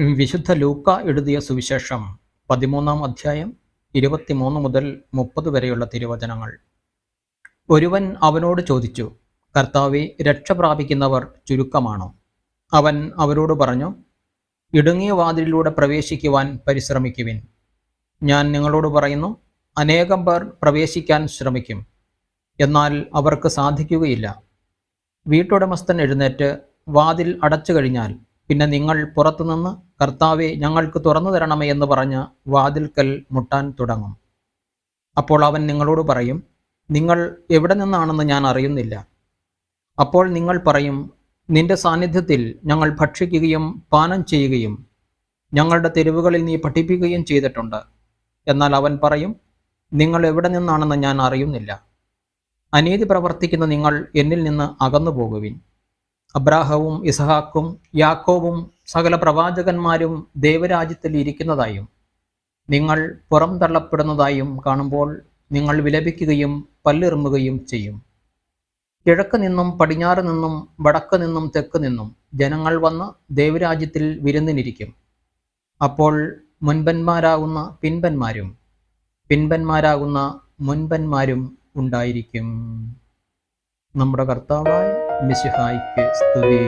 വിശുദ്ധ ലൂക്ക എഴുതിയ സുവിശേഷം പതിമൂന്നാം അധ്യായം ഇരുപത്തിമൂന്ന് മുതൽ മുപ്പത് വരെയുള്ള തിരുവചനങ്ങൾ. ഒരുവൻ അവനോട് ചോദിച്ചു കർത്താവെ രക്ഷ പ്രാപിക്കുന്നവർ ചുരുക്കമാണോ? അവൻ അവരോട് പറഞ്ഞു ഇടുങ്ങിയ വാതിലിലൂടെ പ്രവേശിക്കുവാൻ പരിശ്രമിക്കുവിൻ. ഞാൻ നിങ്ങളോട് പറയുന്നു അനേകം പേർ പ്രവേശിക്കാൻ ശ്രമിക്കും. എന്നാൽ അവർക്ക് സാധിക്കുകയില്ല. വീട്ടുടമസ്ഥൻ എഴുന്നേറ്റ് വാതിൽ അടച്ചു കഴിഞ്ഞാൽ പിന്നെ നിങ്ങൾ പുറത്തുനിന്ന് കർത്താവെ ഞങ്ങൾക്ക് തുറന്നു തരണമേ എന്ന് പറഞ്ഞ് വാതിൽക്കൽ മുട്ടാൻ തുടങ്ങും. അപ്പോൾ അവൻ നിങ്ങളോട് പറയും നിങ്ങൾ എവിടെ നിന്നാണെന്ന് ഞാൻ അറിയുന്നില്ല. അപ്പോൾ നിങ്ങൾ പറയും നിന്റെ സാന്നിധ്യത്തിൽ ഞങ്ങൾ ഭക്ഷിക്കുകയും പാനം ചെയ്യുകയും ഞങ്ങളുടെ തെരുവുകളിൽ നീ പഠിപ്പിക്കുകയും ചെയ്തിട്ടുണ്ട്. എന്നാൽ അവൻ പറയും നിങ്ങൾ എവിടെ നിന്നാണെന്ന് ഞാൻ അറിയുന്നില്ല. അനീതി പ്രവർത്തിക്കുന്ന നിങ്ങൾ എന്നിൽ നിന്ന് അകന്നു പോകുവിൻ അബ്രാഹവും ഇസഹാക്കും യാക്കോവും സകല പ്രവാചകന്മാരും ദേവരാജ്യത്തിൽ ഇരിക്കുന്നതായും നിങ്ങൾ പുറം തള്ളപ്പെടുന്നതായും കാണുമ്പോൾ നിങ്ങൾ വിലപിക്കുകയും പല്ലിറുമ്പുകയും ചെയ്യും. കിഴക്ക് നിന്നും പടിഞ്ഞാറ് നിന്നും വടക്ക് നിന്നും തെക്ക് നിന്നും ജനങ്ങൾ വന്ന് ദേവരാജ്യത്തിൽ വിരുന്നിനിരിക്കും. അപ്പോൾ മുൻപന്മാരാകുന്ന പിൻപന്മാരും പിൻപന്മാരാകുന്ന മുൻപന്മാരും ഉണ്ടായിരിക്കും. നമ്മുടെ കർത്താവായ മിശിഹായ്ക്ക് സ്തുതി